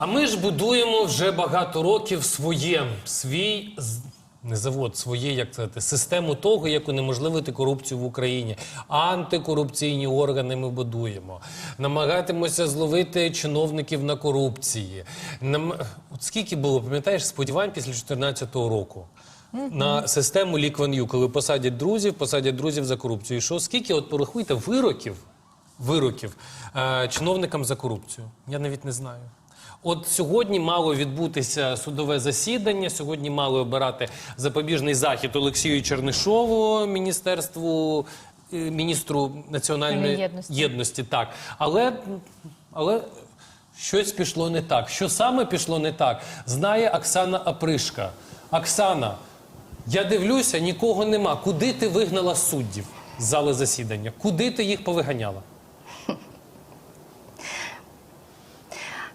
А ми ж будуємо вже багато років своє, свій не завод, своє, як сказати, систему того, як унеможливити корупцію в Україні. Антикорупційні органи ми будуємо. Намагатимося зловити чиновників на корупції. Нам... От скільки було, пам'ятаєш, сподівань після 2014 року? На систему Лікван'ю, коли посадять друзів, посадять друзів за корупцію. І що скільки, от порахуйте, вироків, вироків е, чиновникам за корупцію? Я навіть не знаю. От сьогодні мало відбутися судове засідання. Сьогодні мали обирати запобіжний захід Олексію Чернишову, міністерству е, міністру національної Єдності. єдності. Так, але, але щось пішло не так. Що саме пішло не так, знає Оксана Апришка. Оксана, я дивлюся, нікого нема. Куди ти вигнала суддів з зали засідання? Куди ти їх повиганяла?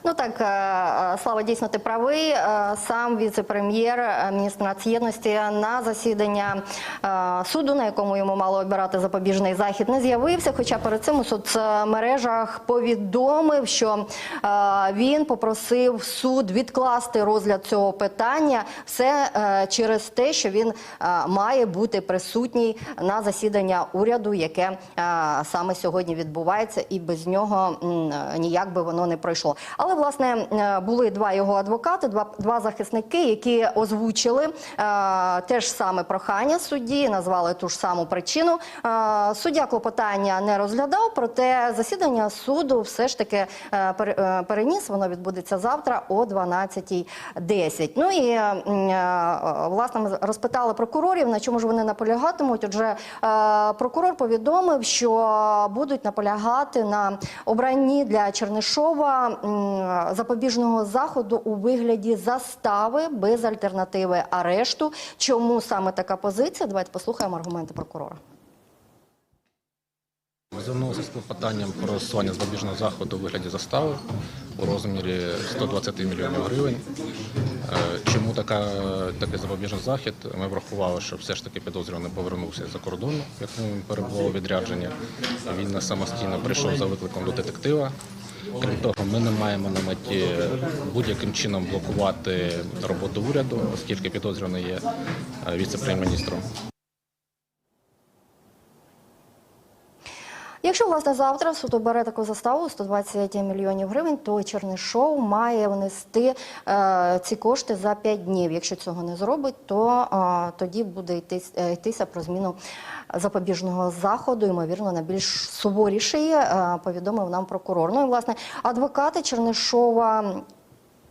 Ну так, е, е, Слава, дійсно ти правий. Е, Сам віце-прем'єр, міністр нацєдності на засідання суду, на якому йому мало обирати запобіжний захід, не з'явився. Хоча перед цим у соцмережах повідомив, що він попросив суд відкласти розгляд цього питання все через те, що він має бути присутній на засідання уряду, яке саме сьогодні відбувається, і без нього ніяк би воно не пройшло. Але власне е, були два його адвокати, два, два захисники, які озвучили е, те ж саме прохання судді, назвали ту ж саму причину. Е, Суддя клопотання не розглядав, проте засідання суду все ж таки е, е, переніс. Воно відбудеться завтра о 12.10. Ну і е, власне ми розпитали прокурорів, на чому ж вони наполягатимуть. Отже, е, прокурор повідомив, що будуть наполягати на обранні для Чернишова запобіжного заходу у вигляді застави без альтернативи арешту. Чому саме така позиція? Давайте послухаємо аргументи прокурора. Звернувся з клопотанням про застосування запобіжного заходу у вигляді застави у розмірі 120 мільйонів гривень. Е, Чому така, такий запобіжний захід? Ми врахували, що все ж таки підозрюваний повернувся за кордону, як він перебував у відрядженні. Він самостійно прийшов за викликом до детектива. Крім того, ми не маємо на меті будь-яким чином блокувати роботу уряду, оскільки підозрюваний є е, віце-прем'єр-міністром. Якщо власне завтра суд обере таку заставу 120 мільйонів гривень, то Чернишов має внести е, ці кошти за 5 днів. Якщо цього не зробить, то е, тоді буде йти, е, йтися про зміну запобіжного заходу, ймовірно, на більш суворіший, е, повідомив нам прокурор. Ну і власне адвокати Чернишова.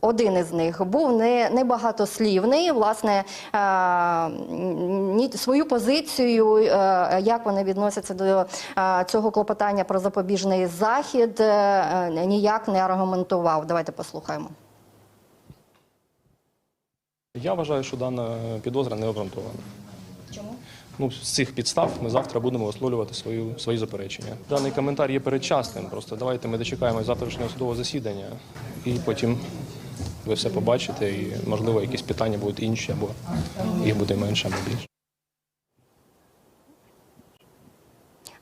Один із них був не, небагатослівний. Власне, е, свою позицію, е, як вони відносяться до е, цього клопотання про запобіжний захід, ніяк не аргументував. Давайте послухаємо. Я вважаю, що дана підозра не обґрунтована. Чому? Ну, з цих підстав ми завтра будемо висловлювати свою, свої заперечення. Даний коментар є передчасним. Просто давайте ми дочекаємо завтрашнього судового засідання і потім ви все побачите, і можливо якісь питання будуть інші, або їх буде менше або більше.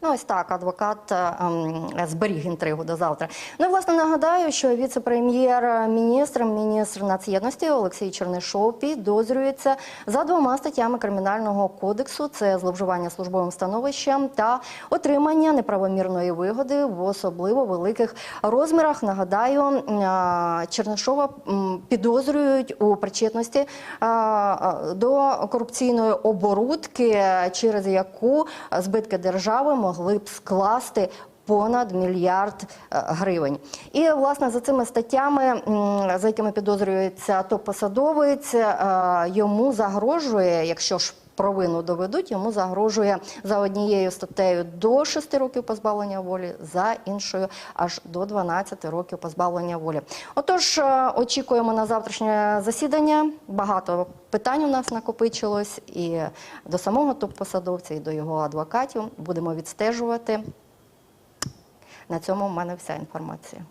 Ну, ось так, адвокат е, ем, зберіг інтригу до завтра. Ну, власне, нагадаю, що віце-прем'єр-міністр, міністр нацєдності Олексій Чернишов підозрюється за двома статтями Кримінального кодексу: це зловживання службовим становищем та отримання неправомірної вигоди в особливо великих розмірах. Нагадаю, е, Чернишова підозрюють у причетності е, е, до корупційної оборудки, через яку збитки держави могли б скласти. Понад мільярд е, гривень, і власне за цими статтями, за якими підозрюється топ-посадовець, е, йому загрожує, якщо ж провину доведуть, йому загрожує за однією статтею до 6 років позбавлення волі, за іншою аж до 12 років позбавлення волі. Отож, е, очікуємо на завтрашнє засідання. Багато питань у нас накопичилось і до самого топ-посадовця, і до його адвокатів. Будемо відстежувати. На цьому в мене вся інформація.